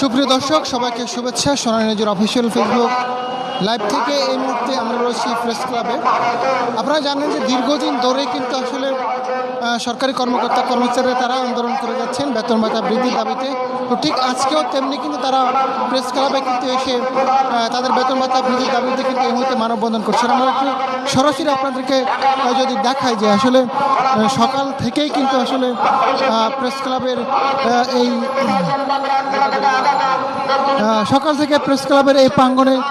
সুপ্রিয় দর্শক, সবাইকে শুভেচ্ছা। সোনালী নিজের অফিসিয়াল ফেসবুক লাইভ থেকে এই মুহূর্তে আমরা রয়েছি প্রেস ক্লাবে আপনারা জানেন যে দীর্ঘদিন ধরে কিন্তু আসলে সরকারি কর্মকর্তা কর্মচারীরা তারা আন্দোলন করে যাচ্ছেন বেতন ভাতা বৃদ্ধির দাবিতে। তো ঠিক আজকেও তেমনি কিন্তু তারা প্রেস ক্লাবে কিন্তু এসে তাদের বেতন ভাতা বৃদ্ধির দাবিতে কিন্তু এই মুহূর্তে মানববন্ধন করছেন। আমরা একটু সরাসরি আপনাদেরকে যদি দেখাই যে আসলে সকাল থেকেই কিন্তু আসলে প্রেস ক্লাবের এই সকাল থেকে প্রেস ক্লাবের এই প্রাঙ্গণে আহ,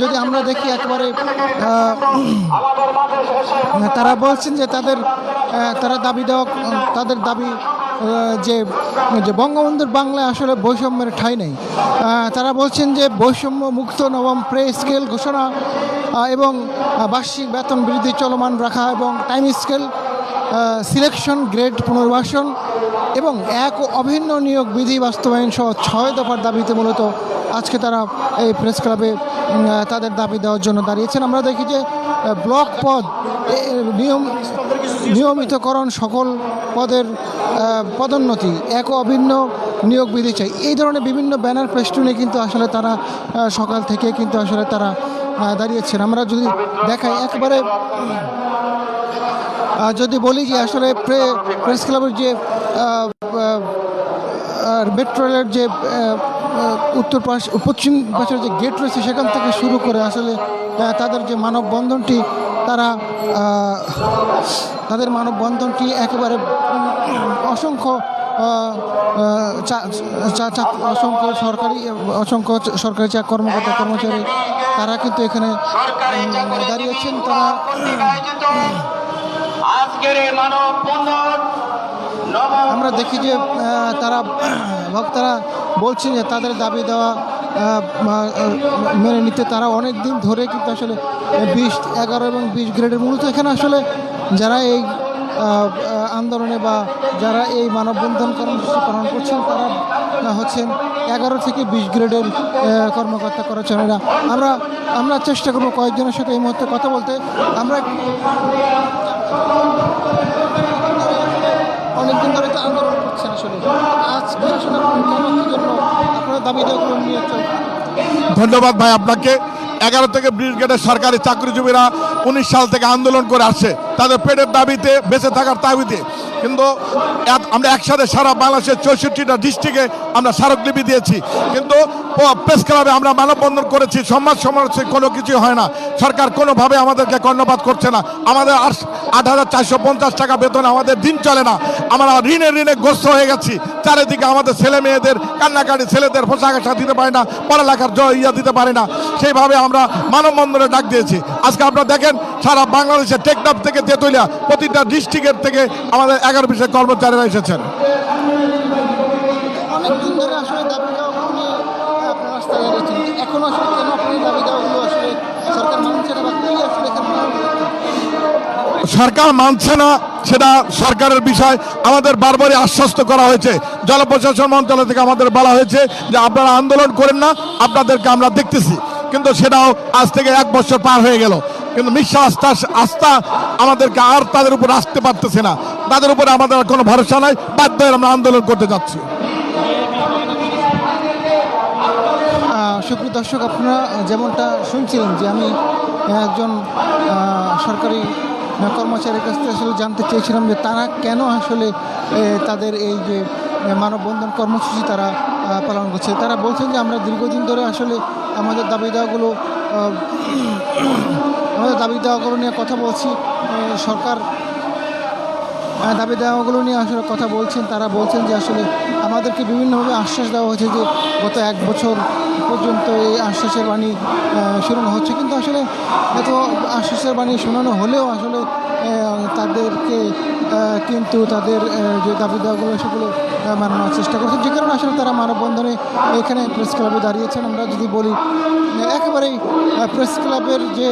যদি আমরা দেখি একেবারে তারা বলছেন যে তাদের তারা দাবি দেওয়া, তাদের দাবি যে যে বঙ্গবন্ধুর বাংলায় আসলে বৈষম্যের ঠাঁই নেই। তারা বলছেন যে বৈষম্য মুক্ত নবম প্রে স্কেল ঘোষণা এবং বার্ষিক বেতন বৃদ্ধি চলমান রাখা এবং টাইম স্কেল সিলেকশন গ্রেড পুনর্বাসন এবং এক অভিন্ন নিয়োগ বিধি বাস্তবায়ন সহ ছয় দফার দাবিতে মূলত আজকে তারা এই প্রেস ক্লাবে তাদের দাবি দেওয়ার জন্য দাঁড়িয়েছেন। আমরা দেখি যে ব্লক পদ নিয়ম, নিয়মিতকরণ সকল পদের পদোন্নতি, এক অভিন্ন নিয়োগ বিধি চাই। এই ধরনের বিভিন্ন ব্যানার পেস্টুনে কিন্তু আসলে তারা সকাল থেকে কিন্তু আসলে তারা দাঁড়িয়েছেন। আমরা যদি দেখাই, একবারে যদি বলি যে আসলে প্রে প্রেস ক্লাবের যে মেট্রো রেলের যে উত্তর পাশ পশ্চিম পাশের যে গেট রয়েছে, সেখান থেকে শুরু করে আসলে তাদের যে মানববন্ধনটি, তারা তাদের মানববন্ধনটি একেবারে অসংখ্য অসংখ্য সরকারি অসংখ্য সরকারি চা কর্মকর্তা, কর্মচারী, তারা কিন্তু এখানে দাঁড়িয়েছেন তারা আমরা দেখি যে তারা ভক্তরা বলছেন যে তাদের দাবি দেওয়া মেনে নিতে তারা অনেক দিন ধরে কিন্তু আসলে বিশ, এগারো এবং বিশ গ্রেডের মূলত এখানে আসলে যারা এই আন্দোলনে বা যারা এই মানববন্ধন কর্মসূচি পালন করছেন, তারা হচ্ছেন এগারো থেকে বিশ গ্রেডের কর্মকর্তা কর্মচারীরা। আমরা আমরা চেষ্টা করব কয়েকজনের সাথে এই মুহূর্তে কথা বলতে। আমরা অনেকদিন ধরে তো আন্দোলন করছেন আসলে। আজকে আসলে আপনারা দাবি দেওয়াগুলো নিয়ে ধন্যবাদ ভাই আপনাকে। এগারো থেকে ব্রিগেডের সরকারি চাকরিজীবীরা উনিশ সাল থেকে আন্দোলন করে আসছে। তাদের পেটের দাবিতে, বেঁচে থাকার দাবিতে। কিন্তু আমরা একসাথে সারা বাংলাদেশের চৌষট্টিটা ডিস্ট্রিক্টে আমরা স্মারকলিপি দিয়েছি। কিন্তু প্রেস ক্লাবে আমরা মানববন্ধন করেছি। সমাজ সমালোচনা কোনো কিছু হয় না। সরকার কোনোভাবে আমাদেরকে কর্ণপাত করছে না। আমাদের আট আট হাজার চারশো পঞ্চাশ টাকা বেতন আমাদের দিন চলে না। আমরা ঋণে ঋণে গ্রস্ত হয়ে গেছি। চারিদিকে আমাদের ছেলে মেয়েদের কান্নাকাটি ছেলেদের পোশাক আশাক দিতে পারে না পড়ালেখার ইয়া দিতে পারে না। সেইভাবে আমরা মানববন্ধনে ডাক দিয়েছি। আজকে আপনারা দেখেন সারা বাংলাদেশের টেকনাফ থেকে তেতুলিয়া প্রতিটা ডিস্ট্রিক্টের থেকে আমাদের এগারো বিশের কর্মচারীরা এসেছেন। আসলে সরকার মানছে না সেটা সরকারের বিষয়। আমাদের বারবারই আশ্বস্ত করা হয়েছে। জনপ্রশাসন মন্ত্রণালয় থেকে আমাদের বলা হয়েছে যে আপনারা আন্দোলন করেন না, আপনাদেরকে আমরা দেখতেছি। কিন্তু সেটাও আজ থেকে এক বছর পার হয়ে গেল। কিন্তু মিথ্যা আস্থা আস্থা আমাদেরকে আর তাদের উপর আসতে পারতেছে না। তাদের উপরে আমাদের আর কোনো ভরসা নাই। বাধ্য হয়ে আমরা আন্দোলন করতে যাচ্ছি। সুপ্রিয় দর্শক, আপনারা যেমনটা শুনছিলেন যে আমি একজন সরকারি কর্মচারীর কাছ থেকে আসলে জানতে চেয়েছিলাম যে তারা কেন আসলে তাদের এই যে মানববন্ধন কর্মসূচি তারা পালন করছে। তারা বলছেন যে আমরা দীর্ঘদিন ধরে আসলে আমাদের দাবি দেওয়াগুলো আমাদের দাবি দেওয়াগুলো নিয়ে কথা বলছি সরকার দাবি দেওয়াগুলো নিয়ে আসলে কথা বলছেন। তারা বলছেন যে আসলে আমাদেরকে বিভিন্নভাবে আশ্বাস দেওয়া হয়েছে যে গত এক বছর পর্যন্ত এই আশ্বাসের বাণী শোনানো হচ্ছে। কিন্তু আসলে এত আশ্বাসের বাণী শোনানো হলেও আসলে তাদেরকে কিন্তু তাদের যে দাবি দেওয়াগুলো সেগুলো মানানোর চেষ্টা করছে যে কারণে আসলে তারা মানববন্ধনে এখানে প্রেস ক্লাবে দাঁড়িয়েছেন। আমরা যদি বলি, একেবারেই প্রেস ক্লাবের যে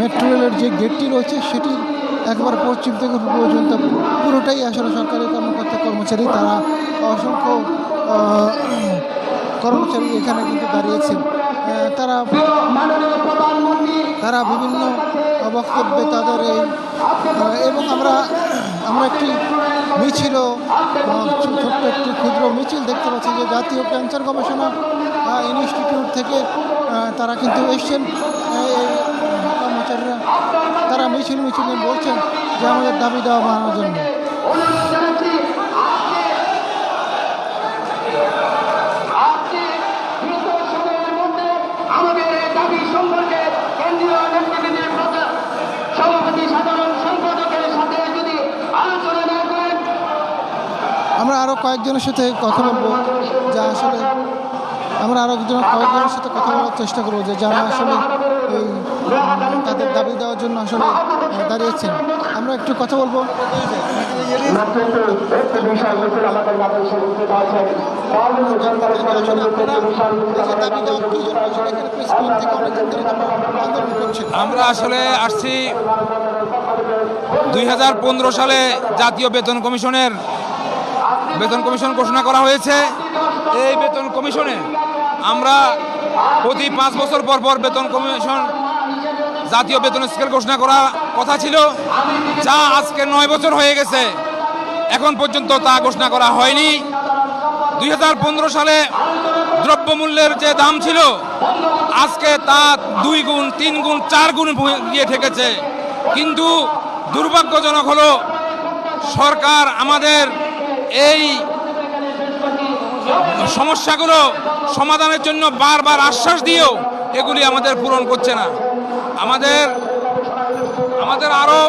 মেট্রো রেলের যে গেটটি রয়েছে, সেটির একবার পশ্চিম থেকে পর্যন্ত পুরোটাই আসলে সরকারি কর্মকর্তা কর্মচারী, তারা অসংখ্য কর্মচারী এখানে কিন্তু দাঁড়িয়েছেন। তারা তারা বিভিন্ন বক্তব্যে তাদের এই এবং আমরা আমরা একটি মিছিলও ছোট্ট একটি ক্ষুদ্র মিছিল দেখতে পাচ্ছি যে জাতীয় ক্যান্সার গবেষণা ইনস্টিটিউট থেকে তারা কিন্তু এসছেন। তারা মিছিল মিছিল বলছেন যে আমাদের দাবি দেওয়া মানার জন্য। আমরা আরও কয়েকজনের সাথে কথা বলব, যা আসলে আমরা একজন কয়েকজনের সাথে কথা বলার চেষ্টা করব যে যারা আসলে এই তাদের দাবি দেওয়ার জন্য আসলে দাঁড়িয়েছেন। আমরা একটু কথা বলব। আমরা আসলে আসছি দুই হাজার পনেরো সালে জাতীয় বেতন কমিশনের, বেতন কমিশন ঘোষণা করা হয়েছে। এই বেতন কমিশনে আমরা প্রতি পাঁচ বছর পর পর বেতন কমিশন জাতীয় বেতন স্কেল ঘোষণা করা কথা ছিল, যা আজকে নয় বছর হয়ে গেছে। এখন পর্যন্ত তা ঘোষণা করা হয়নি। দুই হাজার পনেরো সালে দ্রব্যমূল্যের যে দাম ছিল, আজকে তা দুই গুণ, তিন গুণ, চার গুণ গিয়ে ঠেকেছে। কিন্তু দুর্ভাগ্যজনক হলো, সরকার আমাদের এই সমস্যাগুলো সমাধানের জন্য বারবার আশ্বাস দিয়েও এগুলি আমাদের পূরণ করছে না। আমাদের আমাদের আরও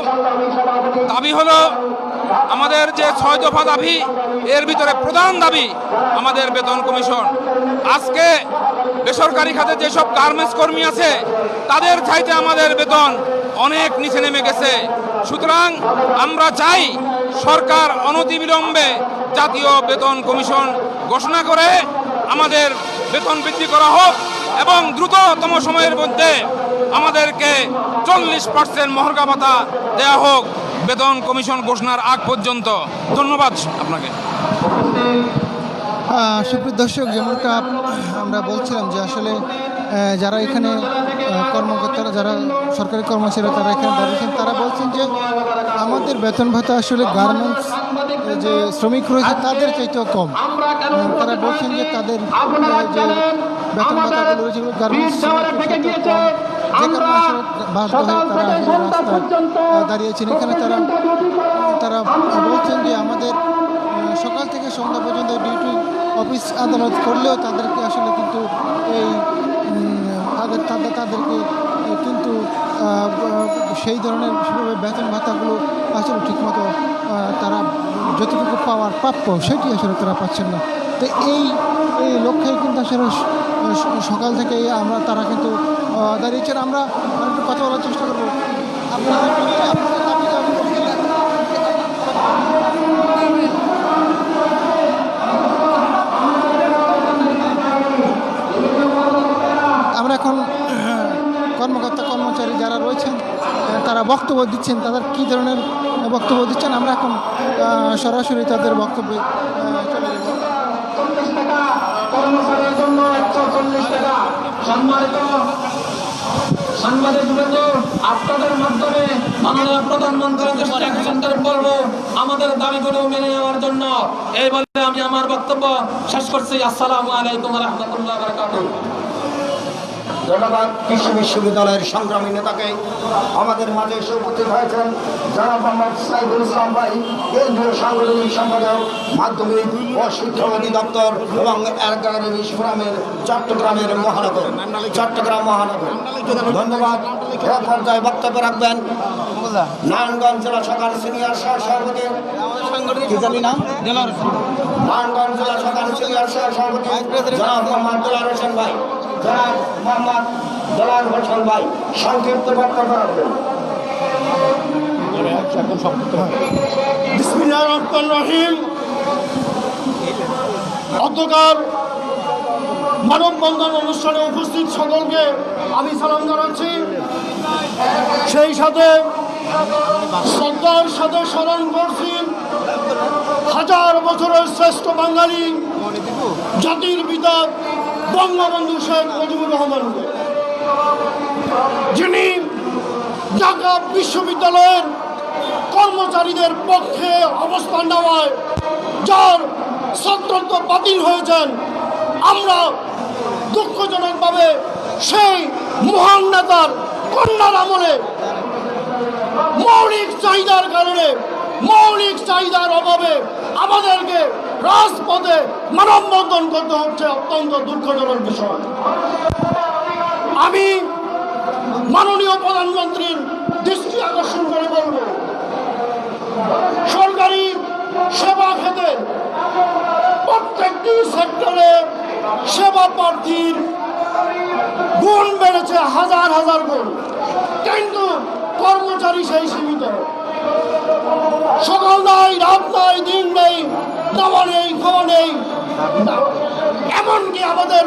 দাবি হলো, আমাদের যে ছয় দফা দাবি, এর ভিতরে প্রধান দাবি আমাদের বেতন কমিশন। আজকে বেসরকারি খাতে যেসব গার্মেন্টস কর্মী আছে, তাদের চাইতে আমাদের বেতন অনেক নিচে নেমে গেছে। সুতরাং আমরা চাই সরকার অনতিবিলম্বে জাতীয় বেতন কমিশন ঘোষণা করে আমাদের বেতন বৃদ্ধি করা হোক এবং দ্রুততম সময়ের মধ্যে আমাদেরকে চল্লিশ পার্সেন্ট মহর্গা ভাতা দেওয়া হোক। বেতন কমিশন ঘোষণার আগ পর্যন্ত। ধন্যবাদ আপনাকে। সুপ্রিয় দর্শক, যেমনটা আমরা বলছিলাম যে আসলে যারা এখানে কর্মকর্তারা যারা সরকারি কর্মচারী তারা এখানে দাঁড়িয়েছেন তারা বলছেন যে আমাদের বেতন ভাতা আসলে গার্মেন্টস যে শ্রমিক রয়েছে তাদের চাইতেও কম। তারা বলছেন যে তাদের যে বেতন ভাতাগুলো রয়েছে গার্মেন্টস দাঁড়িয়েছেন এখানে তারা তারা বলছেন যে আমাদের সকাল থেকে সন্ধ্যা পর্যন্ত ডিউটি অফিস আদালত করলেও তাদেরকে আসলে কিন্তু এই তাদের তাদের তাদেরকে কিন্তু সেই ধরনের সেভাবে বেতন ভাতাগুলো আসলে ঠিকমতো তারা যতটুকু পাওয়ার প্রাপ্য সেটি আসলে তারা পাচ্ছেন না। তো এই এই লক্ষ্যে কিন্তু আসলে সকাল থেকে আমরা, তারা কিন্তু দাঁড়িয়েছেন। আমরা একটু কথা বলার চেষ্টা করব। আপনাদের তারা বক্তব্য দিচ্ছেন তাদের কী ধরনের বক্তব্য দিচ্ছেন আমরা এখন সরাসরি তাদের বক্তব্যে মাধ্যমে আকর্ষণ আমাদের দাবিগুলো মেনে জন্য এই আমি আমার বক্তব্য শেষ করছি আসসালামু আলাইকুম রহমতুল্লাহ ধন্যবাদ। কৃষি বিশ্ববিদ্যালয়ের সংগ্রামী নেতাকে আমাদের মাঝে এসে উপস্থিত হয়েছেন জনাব মোহাম্মদ সাইদুল ইসলাম ভাই, কেন্দ্রীয় সাংগঠনিক সম্পাদক, মাধ্যমিক ও শিক্ষা অধিদপ্তর এবং এগারো ফোরামের চট্টগ্রামের মহানগর। চট্টগ্রাম মহানগর। ধন্যবাদ। পর্যায়ে বক্তব্য রাখবেন নারায়ণগঞ্জ জেলা সরকার সিনিয়র সহ সভাপতি। নারায়ণগঞ্জ জেলা সরকার সিনিয়র সহ সভাপতি জনাব মোহাম্মদ দুলার হোসেন ভাই। জনাব মোহাম্মদ দুলার হোসেন ভাই সংক্ষিপ্ত অনুষ্ঠানে উপস্থিত সকলকে আমি সালাম জানাচ্ছি। সেই সাথে শ্রদ্ধার সাথে স্মরণ করছি হাজার বছরের শ্রেষ্ঠ বাঙালি জাতির পিতা বঙ্গবন্ধু শেখ মুজিবুর রহমানকে যিনি ঢাকা বিশ্ববিদ্যালয়ের কর্মচারীদের পক্ষে অবস্থান নেওয়ায় যার সত্রত্ব বাতিল হয়েছেন, আমরা দুঃখজনকভাবে সেই মহান নেতার কন্যার আমলে মৌলিক চাহিদার কারণে, মৌলিক চাহিদার অভাবে আমাদেরকে রাজপথে মানববন্ধন করতে হচ্ছে অত্যন্ত দুঃখজনক বিষয়। আমি মাননীয় প্রধানমন্ত্রীর দৃষ্টি আকর্ষণ করে বলব, সরকারি সেবা খেতে প্রত্যেকটি সেক্টরে সেবা প্রার্থীর গুণ বেড়েছে হাজার হাজার গুণ। কিন্তু কর্মচারী সেই সীমিত। সকাল নাই, রাত নাই, দিন নেই দাওয়া নেই, খাওয়া নেই। এমনকি আমাদের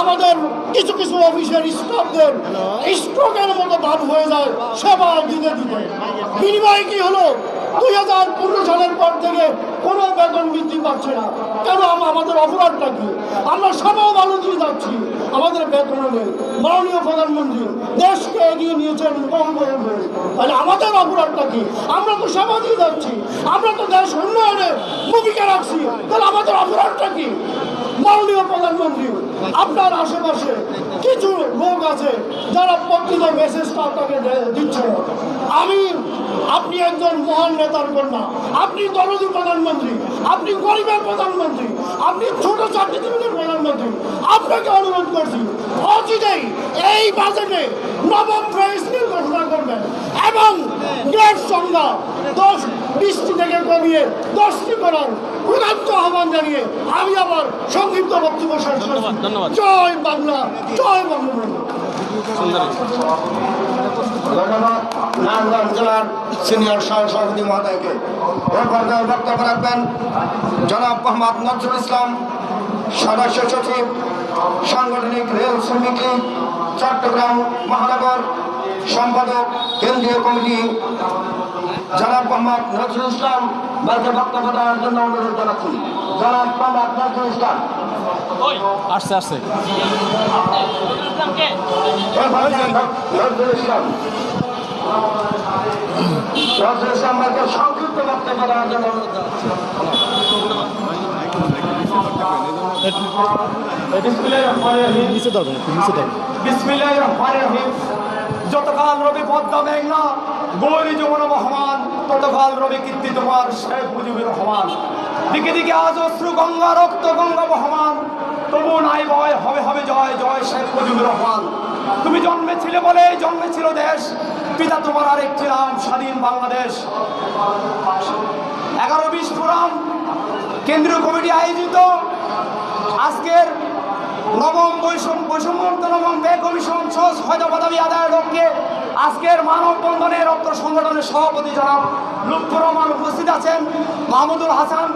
আমাদের কিছু কিছু অফিসের স্টাফদের স্ট্রোকের মতো বাদ হয়ে যায় সেবা দিতে দিতে বিনিময়ে কি হলো? দুই হাজার পনেরো সালের পর থেকে কোনো বেতন বৃদ্ধি পাচ্ছে না। কেন আম- আমাদের অপরাধটা কি আমরা সবাই ভালো দিয়ে যাচ্ছি। আমাদের বেতন নেই। মাননীয় প্রধানমন্ত্রী, দেশকে এগিয়ে নিয়েছেন। তাহলে আমাদের অপরাধটা কি? আমরা তো সেবা দিয়ে যাচ্ছি। আমরা তো দেশ উন্নয়নে ভূমিকা রাখছি। তাহলে আমাদের অপরাধটা কি? মাননীয় প্রধানমন্ত্রী, আপনার আশেপাশে কিছু লোক আছে যারা প্রকৃত মেসেজটা আপনাকে দিচ্ছে আমি, আপনি একজন মহান নেতার কন্যা, আপনি দলদি প্রধানমন্ত্রী, আপনি গরিবের প্রধানমন্ত্রী, আপনি ছোট চাকরিজীবীদের প্রধানমন্ত্রী, আপনাকে অনুরোধ করছি, অচিরেই এই বাজেটে নবম স্কেল ঘোষণা এবং গ্রেড সংখ্যা দশ বিশটি থেকে কমিয়ে দশটি করার উদাত্ত আহ্বান জানিয়ে আমি আবার সংক্ষিপ্ত বক্তব্য শেষ করছি। জয় বাংলা জয় বঙ্গবন্ধু। ধন্যবাদ নারায়ণগঞ্জ জেলার সিনিয়র সহ সভাপতি মহোদয়কে। এ পর্যায়ে বক্তব্য রাখবেন জনাব মোহাম্মদ নজরুল ইসলাম সদস্য সচিব সাংগঠনিক রেল শ্রমিক লীগ চট্টগ্রাম মহানগর সম্পাদক কেন্দ্রীয় কমিটি জনাব মোহাম্মদ নজরুল ইসলাম বাইকে বক্তব্য দেওয়ার জন্য অনুরোধ জানাচ্ছি। জনাব মোহাম্মদ নজরুল ইসলাম। আসছে আসছে। নজরুল ইসলাম। নজরুল ইসলাম বাইকে সংক্ষিপ্ত বক্তব্য দেওয়ার জন্য অনুরোধ জানাচ্ছি। নিচে দাও একটু বিসমিল্লাহির রহমানির রহিম। যতকাল রবি পদ্মা মেঘনা গৌরী যমুনা মহামান, ততকাল রবি কীর্তি তোমার শেখ মুজিবুর রহমান দিকে দিকে আজ অশ্রু গঙ্গা রক্ত গঙ্গা বহমান তবু নাই ভয় হবে হবে জয় জয় শেখ মুজিবুর রহমান তুমি জন্মেছিলে বলে, জন্মেছিল দেশ, পিতা তোমার আরেকটি নাম স্বাধীন বাংলাদেশ। এগারো বিশ ফোরাম, কেন্দ্রীয় কমিটি আয়োজিত, আজকের নবম বৈষম্য বৈষম্যমুক্ত নবম ব্যয় কমিশন সহ ছয়টা পদাবি আদায়ের লক্ষ্যে আজকের মানববন্ধনে রক্ত সংগঠনের সভাপতি জনাব লুৎফর রহমান উপস্থিত আছেন। মাহমুদুল হাসান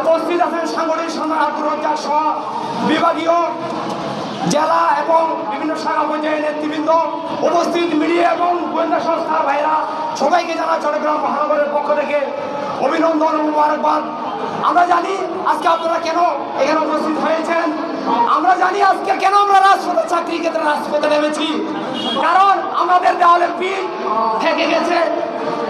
উপস্থিত আছেন সাংগঠনিক সম্মান আব্দুর রজ্জাক সহ বিভাগীয় জেলা এবং বিভিন্ন শাখা পর্যায়ের নেতৃবৃন্দ উপস্থিত মিডিয়া এবং গোয়েন্দা সংস্থার ভাইরা সবাইকে জানা চট্টগ্রাম মহানগরের পক্ষ থেকে অভিনন্দন ও মুবারকবাদ। আমরা জানি আজকে আপনারা কেন এখানে উপস্থিত হয়েছেন? আমরা জানি আজকে কেন আমরা রাজপথে চাকরি ক্ষেত্রে রাজপথে নেমেছি। কারণ আমাদের দেওয়ালের পিঠ থেকে গেছে।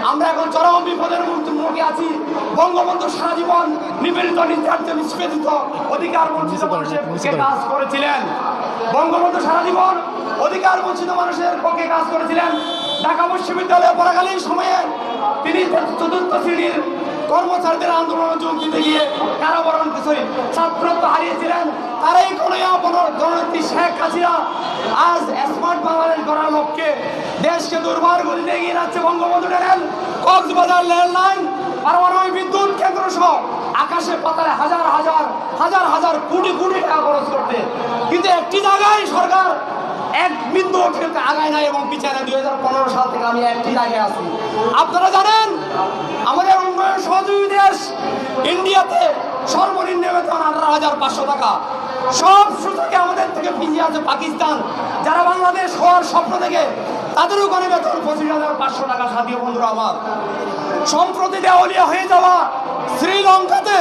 আমরা এখন চরম বিপদের মুখ- মুখে আছি। বঙ্গবন্ধু সারা জীবন নিপীড়িত নির্যাতিত নিষ্পেদিত অধিকার বঞ্চিত মানুষের পক্ষে কাজ করেছিলেন। বঙ্গবন্ধু সারা জীবন অধিকার বঞ্চিত মানুষের পক্ষে কাজ করেছিলেন। ঢাকা বিশ্ববিদ্যালয়ে পড়াকালীন সময়ে তিনি চতুর্থ শ্রেণির কর্মচারীদের আন্দোলনে যোগ দিতে গিয়ে কারাবরণ কিছুই ছাত্রত্ব হারিয়েছিলেন। তারাই কোনো জননেত্রী শেখ হাসিনা। আজ স্মার্ট বাংলাদেশ গড়ার লক্ষ্যে দেশকে দুর্বার গতিতে এগিয়ে যাচ্ছে Bangabandhu tunnel Cox's Bazar rail line, পারমাণবিক বিদ্যুৎ কেন্দ্র সহ আকাশে পাতালে হাজার হাজার হাজার হাজার কোটি কোটি টাকা খরচ করতে কিন্তু একটি জায়গায় সরকার এক বিন্দু কিন্তু আগায় নাই এবং পিছনে দুই হাজার পনেরো সাল থেকে আমি একটি জায়গায় আছি। আপনারা জানেন, আমাদের উন্নয়ন সহযোগী দেশ ইন্ডিয়াতে সর্বনিম্ন বেতন আঠারো হাজার পাঁচশো টাকা। সব সুযোগে আমাদের থেকে পিছিয়ে আছে পাকিস্তান। যারা বাংলাদেশ হওয়ার স্বপ্ন দেখে, তাদেরও ওখানে বেতন পঁচিশ হাজার পাঁচশো টাকা সাথীয় বন্ধুরা আমার। সম্প্রতি দেওয়ালিয়া হয়ে যাওয়া শ্রীলঙ্কাতে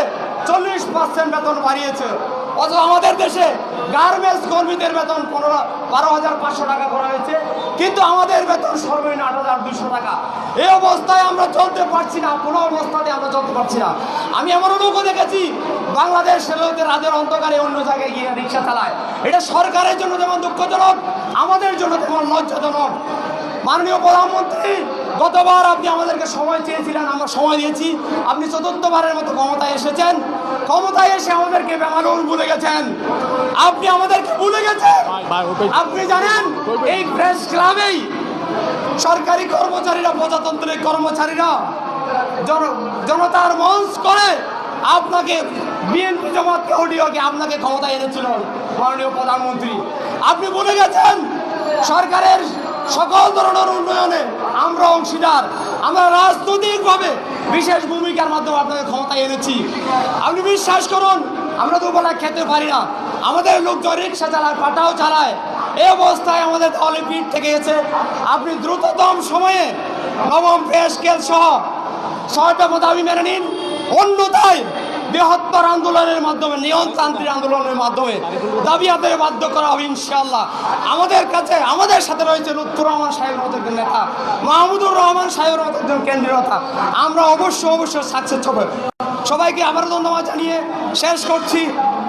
চল্লিশ পার্সেন্ট বেতন বাড়িয়েছে। অথচ আমাদের দেশে গার্মেন্টস কর্মীদের বেতন পনেরো, বারো হাজার পাঁচশো টাকা করা হয়েছে। কিন্তু আমাদের বেতন সর্বনিম্ন আট হাজার দুশো টাকা। এই অবস্থায় আমরা চলতে পারছি না, কোনো অবস্থাতে আমরা চলতে পারছি না। আমি এমন লোকও দেখেছি, বাংলাদেশ রাজের অন্ধকারে অন্য জায়গায় গিয়ে রিক্সা চালায়। এটা সরকারের জন্য যেমন দুঃখজনক, আমাদের জন্য তেমন লজ্জাজনক। মাননীয় প্রধানমন্ত্রী, গতবার আপনি আমাদেরকে সময় চেয়েছিলেন, আমরা সময় দিয়েছি। আপনি চতুর্থবারের মতো ক্ষমতায় এসেছেন। ক্ষমতায় এসে আমাদেরকে বেমালুল ভুলে গেছেন। আপনি আমাদেরকে ভুলে গেছেন। আপনি জানেন, এই প্রেস ক্লাবেই সরকারি কর্মচারীরা, প্রজাতন্ত্রের কর্মচারীরা জনতার মঞ্চ করে আপনাকে বিএনপি জমাতকে অডিওকে আপনাকে ক্ষমতায় এনেছিল মাননীয় প্রধানমন্ত্রী। আপনি বলে গেছেন, সরকারের সকল ধরনের উন্নয়নে আমরা অংশীদার। আমরা রাজনৈতিকভাবে বিশেষ ভূমিকার মাধ্যমে আপনাকে ক্ষমতায় এনেছি। আপনি বিশ্বাস করুন, আমরা দুবেলা খেতে পারি না। আমাদের লোকজন রিক্সা চালায়, পাটাও চালায়। এই অবস্থায় আমাদের দলে পিঠ থেকে গেছে আপনি দ্রুততম সময়ে নবম পে স্কেল সহ ছয়টা দাবি মেনে নিন। অন্যথায় বৃহত্তর আন্দোলনের মাধ্যমে নিয়ন্ত্রান্ত্রিক আন্দোলনের মাধ্যমে দাবি আদায়ে বাধ্য করা হবে ইনশাআল্লাহ। আমাদের কাছে আমাদের সাথে রয়েছে লুৎফুর রহমান সাহেবের মতো একজন নেতা মাহমুদুর রহমান সাহেবের মতো একজন কেন্দ্রীয় নেতা আমরা অবশ্যই অবশ্যই সাকসেস হবে। সবাইকে আবারও ধন্যবাদ জানিয়ে শেষ করছি।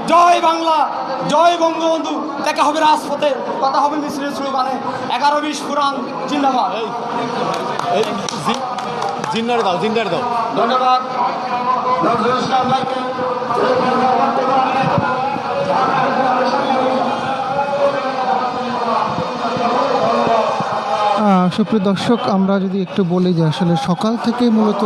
জয় বাংলা জয় বঙ্গবন্ধু। দেখা হবে রাজপথে কথা হবে মিছিলের স্লোগানে। এগারো বিশ পুরাণ জিন্দাবাদ। এই জি- জিন্নারে দাও জিন্নারে দাও। ধন্যবাদ। সুপ্রিয় দর্শক আমরা যদি একটু বলি যে আসলে সকাল থেকে মূলত